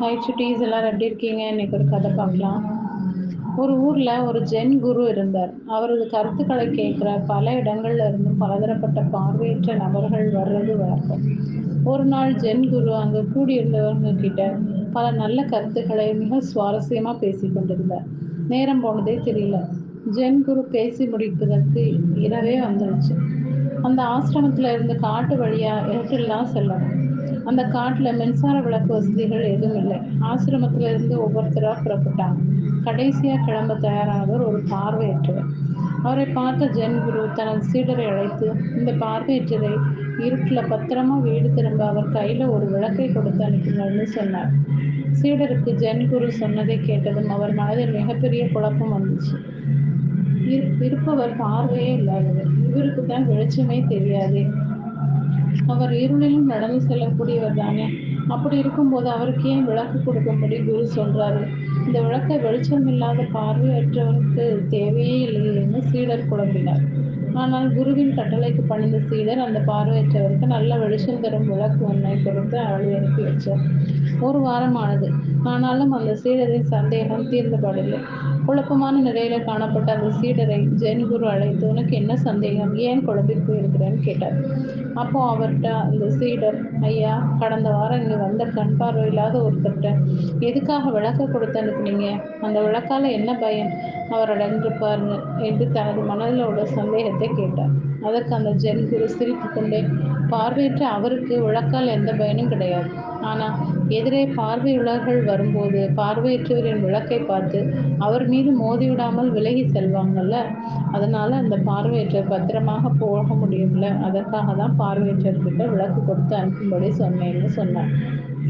Hi சுட்டீஸ் எல்லாரும் எப்படி இருக்கீங்க? இன்னைக்கு ஒரு கதை பார்க்கலாம். ஒரு ஊரில் ஒரு ஜென் குரு இருந்தார். அவரது கருத்துக்களை கேட்குற பல இடங்கள்ல இருந்தும் பலதரப்பட்ட பார்வையற்ற நபர்கள் வர்றது வழக்கம். ஒரு நாள் ஜென் குரு அங்கே கூடியிருந்தவங்க கிட்ட பல நல்ல கருத்துக்களை மிக சுவாரஸ்யமாக பேசி கொண்டிருந்தார். நேரம் போனதே தெரியல. ஜென் குரு பேசி முடிப்பதற்கு இரவே வந்துடுச்சு அந்த ஆசிரமத்தில் இருந்து காட்டு வழியாக இருட்டெல்லாம் செல்லணும்? அந்த காட்டில் மின்சார விளக்கு வசதிகள் எதுவும் இல்லை. ஆசிரமத்தில் இருந்து ஒவ்வொருத்தராக புறப்பட்டாங்க. கடைசியாக கிளம்ப தயாரானவர் ஒரு பார்வையற்றவர். அவரை பார்த்த ஜென் குரு தனது சீடரை அழைத்து இந்த பார்வையற்றரை இருட்டில் பத்திரமா வீடு திரும்ப அவர் கையில் ஒரு விளக்கை கொடுத்து அனுப்பினார்னு சொன்னார். சீடருக்கு ஜென் குரு சொன்னதை கேட்டதும் அவர் மனதில் மிகப்பெரிய குழப்பம் வந்துச்சு. இருப்பவர் பார்வையே இல்லாதவர். இவருக்கு தான் வெளிச்சமே தெரியாது. அவர் இருளிலும் நடந்து செல்லக்கூடியவர் தானே? அப்படி இருக்கும்போது அவருக்கு ஏன் விளக்கு கொடுக்கும்படி குரு சொல்றாரு? இந்த விளக்கை வெளிச்சம் இல்லாத பார்வையற்றவருக்கு தேவையே இல்லையேன்னு சீடர் குழம்பினார். ஆனால் குருவின் கட்டளைக்கு பணிந்த சீடர் அந்த பார்வையற்றவருக்கு நல்ல வெளிச்சம் தரும் விளக்கு ஒன்றை கொடுத்து அவளை அனுப்பி வச்சார். ஒரு வாரமானது. ஆனாலும் அந்த சீடரின் சந்தேகம் தீர்ந்தபடில்லை குழப்பமான நிலையில காணப்பட்ட அந்த சீடரை ஜென் குரு அழைத்து உனக்கு என்ன சந்தேகம்? ஏன் குழம்பி போயிருக்கிறேன்னு கேட்டார். அப்போ அவர்கிட்ட அந்த சீடர் ஐயா கடந்த வாரம் இங்கே வந்த கண் பார்வை இல்லாத ஒருத்தர்கிட்ட எதுக்காக விளக்க கொடுத்து அனுப்புனீங்க அந்த விளக்கால என்ன பயன் அவர் அடைந்திருப்பாருங்க என்று தனது மனதில் உள்ள சந்தேகத்தை கேட்டார். அதற்கு அந்த ஜென் குரு சிரித்து கொண்டே பார்வையற்ற அவருக்கு விளக்கால் எந்த பயனும் கிடையாது. ஆனால் எதிரே பார்வையுள்ளவர்கள் வரும்போது பார்வையற்றவரின் விளக்கை பார்த்து அவர் மீது மோதிவிடாமல் விலகி செல்வாங்கல்ல? அதனால அந்த பார்வையற்ற பத்திரமாக போக முடியும்ல? அதற்காக தான் பார்வையற்றவர்கிட்ட விளக்கு கொடுத்து அனுப்பும்படி சொன்னேன்னு சொன்னார்.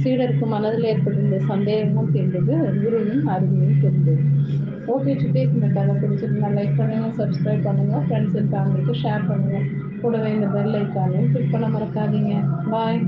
சீடருக்கு மனதில் ஏற்பட்டிருந்த சந்தேகமும் தீர்ந்தது. குருவின் அருமையும் தெரிந்தது. ஓகே சுட்டேஸ் இந்த கதை பிடிச்சிருந்தா லைக் பண்ணுங்கள் சப்ஸ்கிரைப் பண்ணுங்கள் ஃப்ரெண்ட்ஸ் அண்ட் ஃபேமிலிக்கு ஷேர் பண்ணுங்கள் கூடவே இந்த பெல் ஐக்கானையும் கிளிக் பண்ண மறக்காதீங்க. பாய்